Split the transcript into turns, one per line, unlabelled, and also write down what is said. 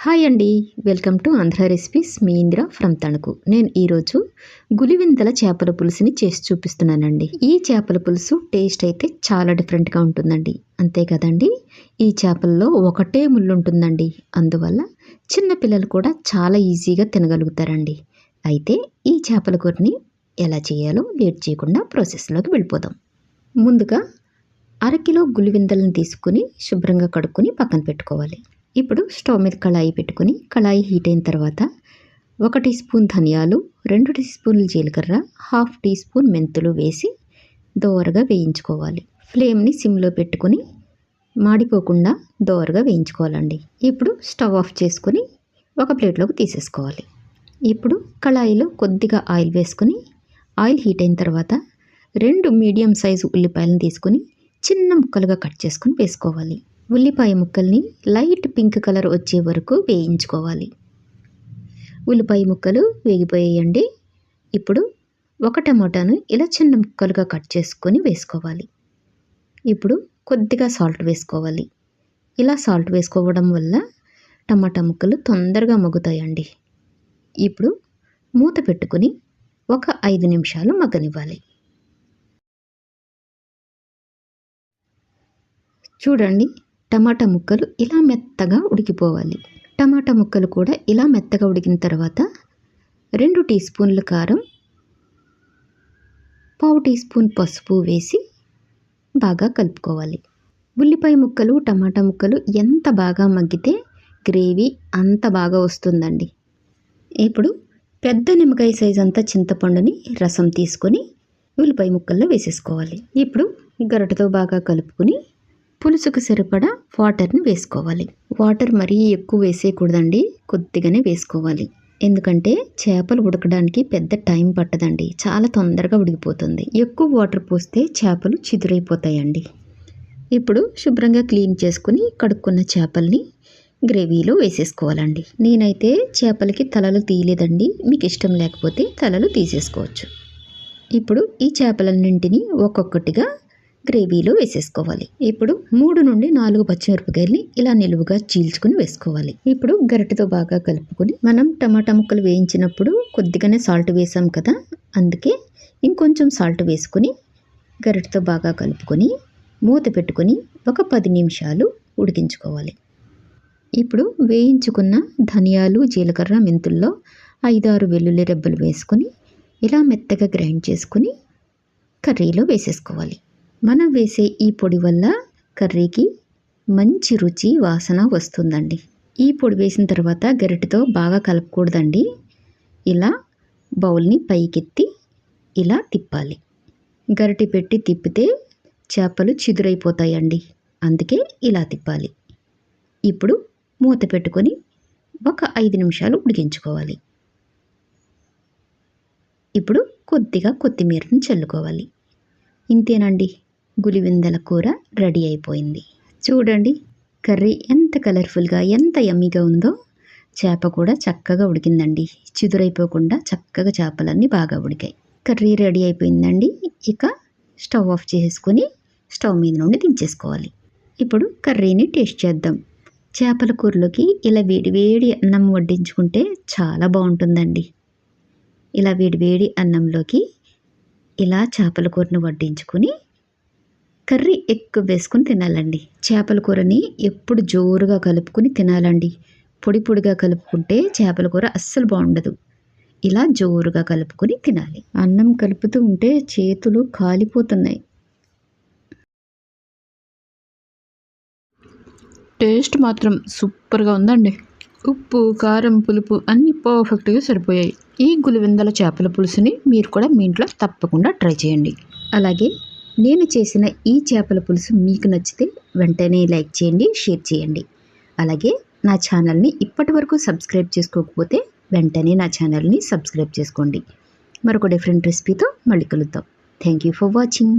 Hi అండి. Welcome to Andhra recipes. Me Indira from Tanuku. నేను ఈరోజు గులివింతల చేపల పులుసుని చేసి చూపిస్తున్నానండి. ఈ చేపల పులుసు టేస్ట్ అయితే చాలా డిఫరెంట్గా ఉంటుందండి. అంతే కదండి? ఈ చేపల్లో ఒకటే ముళ్ళు ఉంటుందండి అందువల్ల చిన్నపిల్లలు కూడా చాలా ఈజీగా తినగలుగుతారండి. అయితే ఈ చేపల కూరని ఎలా చేయాలో లేట్ చేయకుండా ప్రాసెస్లోకి వెళ్ళిపోదాం. ముందుగా అరకిలో గులివిందలను తీసుకుని శుభ్రంగా కడుక్కొని పక్కన పెట్టుకోవాలి. ఇప్పుడు స్టవ్ మీద కళాయి పెట్టుకుని కళాయి హీట్ అయిన తర్వాత ఒక టీ స్పూన్ ధనియాలు రెండు టీ స్పూన్లు జీలకర్ర హాఫ్ టీ స్పూన్ మెంతులు వేసి దోరగా వేయించుకోవాలి. ఫ్లేమ్ని సిమ్లో పెట్టుకుని మాడిపోకుండా దోరగా వేయించుకోవాలండి. ఇప్పుడు స్టవ్ ఆఫ్ చేసుకుని ఒక ప్లేట్లోకి తీసేసుకోవాలి. ఇప్పుడు కళాయిలో కొద్దిగా ఆయిల్ వేసుకుని ఆయిల్ హీట్ అయిన తర్వాత రెండు మీడియం సైజు ఉల్లిపాయలను తీసుకుని చిన్న ముక్కలుగా కట్ చేసుకుని వేసుకోవాలి. ఉల్లిపాయ ముక్కల్ని లైట్ పింక్ కలర్ వచ్చే వరకు వేయించుకోవాలి. ఉల్లిపాయ ముక్కలు వేగిపోయేయండి. ఇప్పుడు ఒక టమాటాను ఇలా చిన్న ముక్కలుగా కట్ చేసుకొని వేసుకోవాలి. ఇప్పుడు కొద్దిగా సాల్ట్ వేసుకోవాలి. ఇలా సాల్ట్ వేసుకోవడం వల్ల టమాటా ముక్కలు తొందరగా మగ్గుతాయండి. ఇప్పుడు మూత పెట్టుకుని ఒక ఐదు నిమిషాలు మగ్గనివ్వాలి. చూడండి టమాటా ముక్కలు ఇలా మెత్తగా ఉడికిపోవాలి. టమాటా ముక్కలు కూడా ఇలా మెత్తగా ఉడికిన తర్వాత రెండు టీ స్పూన్ల కారం పావు టీ స్పూన్ పసుపు వేసి బాగా కలుపుకోవాలి. ఉల్లిపాయ ముక్కలు టమాటా ముక్కలు ఎంత బాగా మగ్గితే గ్రేవీ అంత బాగా వస్తుందండి. ఇప్పుడు పెద్ద నిమ్మకాయ సైజ్ అంతా చింతపండుని రసం తీసుకొని ఉల్లిపాయ ముక్కల్లో వేసేసుకోవాలి. ఇప్పుడు గరటతో బాగా కలుపుకొని పులుసుకు సరిపడా వాటర్ని వేసుకోవాలి. వాటర్ మరీ ఎక్కువ వేసేయకూడదండి. కొద్దిగానే వేసుకోవాలి. ఎందుకంటే చేపలు ఉడకడానికి పెద్ద టైం పట్టదండి. చాలా తొందరగా ఉడికిపోతుంది. ఎక్కువ వాటర్ పోస్తే చేపలు చిదురైపోతాయండి. ఇప్పుడు శుభ్రంగా క్లీన్ చేసుకుని కడుక్కున్న చేపల్ని గ్రేవీలో వేసేసుకోవాలండి. నేనైతే చేపలకి తలలు తీయలేదండి. మీకు ఇష్టం లేకపోతే తలలు తీసేసుకోవచ్చు. ఇప్పుడు ఈ చేపలన్నింటినీ ఒక్కొక్కటిగా గ్రేవీలో వేసేసుకోవాలి. ఇప్పుడు మూడు నుండి నాలుగు పచ్చిమిరపకాయల్ని ఇలా నిలువుగా చీల్చుకుని వేసుకోవాలి. ఇప్పుడు గరిటతో బాగా కలుపుకొని మనం టమాటా ముక్కలు వేయించినప్పుడు కొద్దిగానే సాల్ట్ వేసాం కదా అందుకే ఇంకొంచెం సాల్ట్ వేసుకొని గరిటతో బాగా కలుపుకొని మూత పెట్టుకొని ఒక పది నిమిషాలు ఉడికించుకోవాలి. ఇప్పుడు వేయించుకున్న ధనియాలు జీలకర్ర మెంతుల్లో ఐదారు వెల్లుల్లి రెబ్బలు వేసుకొని ఇలా మెత్తగా గ్రైండ్ చేసుకొని కర్రీలో వేసేసుకోవాలి. మనం వేసే ఈ పొడి వల్ల కర్రీకి మంచి రుచి వాసన వస్తుందండి. ఈ పొడి వేసిన తర్వాత గరిటెతో బాగా కలపకూడదండి. ఇలా బౌల్ని పైకెత్తి ఇలా తిప్పాలి. గరిటె పెట్టి తిప్పితే చేపలు చిదురైపోతాయండి. అందుకే ఇలా తిప్పాలి. ఇప్పుడు మూత పెట్టుకొని ఒక ఐదు నిమిషాలు ఉడికించుకోవాలి. ఇప్పుడు కొద్దిగా కొత్తిమీరని చల్లుకోవాలి. ఇంతేనండి. గులివిందల కూర రెడీ అయిపోయింది. చూడండి కర్రీ ఎంత కలర్ఫుల్గా ఎంత యమ్మీగా ఉందో. చేప కూడా చక్కగా ఉడికిందండి. చిదురైపోకుండా చక్కగా చేపలన్నీ బాగా ఉడికాయి. కర్రీ రెడీ అయిపోయిందండి. ఇక స్టవ్ ఆఫ్ చేసుకొని స్టవ్ మీద నుండి దించేసుకోవాలి. ఇప్పుడు కర్రీని టేస్ట్ చేద్దాం. చేపల కూరలోకి ఇలా వేడివేడి అన్నం వడ్డించుకుంటే చాలా బాగుంటుందండి. ఇలా వేడివేడి అన్నంలోకి ఇలా చేపల కూరను వడ్డించుకొని కర్రీ ఎక్కువ వేసుకుని తినాలండి. చేపల కూరని ఎప్పుడు జోరుగా కలుపుకుని తినాలండి. పొడి పొడిగా కలుపుకుంటే చేపల కూర అస్సలు బాగుండదు. ఇలా జోరుగా కలుపుకొని తినాలి. అన్నం కలుపుతూ ఉంటే చేతులు కాలిపోతున్నాయి.
టేస్ట్ మాత్రం సూపర్గా ఉందండి. ఉప్పు కారం పులుపు అన్నీ పర్ఫెక్ట్గా సరిపోయాయి. ఈ గులివిందల చేపల పులుసుని మీరు కూడా మీ ఇంట్లో తప్పకుండా ట్రై చేయండి.
అలాగే నేను చేసిన ఈ చేపల పులుసు మీకు నచ్చితే వెంటనే లైక్ చేయండి షేర్ చేయండి. అలాగే నా ఛానల్ని ఇప్పటి వరకు సబ్స్క్రైబ్ చేసుకోకపోతే వెంటనే నా ఛానల్ని సబ్స్క్రైబ్ చేసుకోండి. మరొక డిఫరెంట్ రెసిపీతో మళ్ళీ కలుద్దాం. Thank you for watching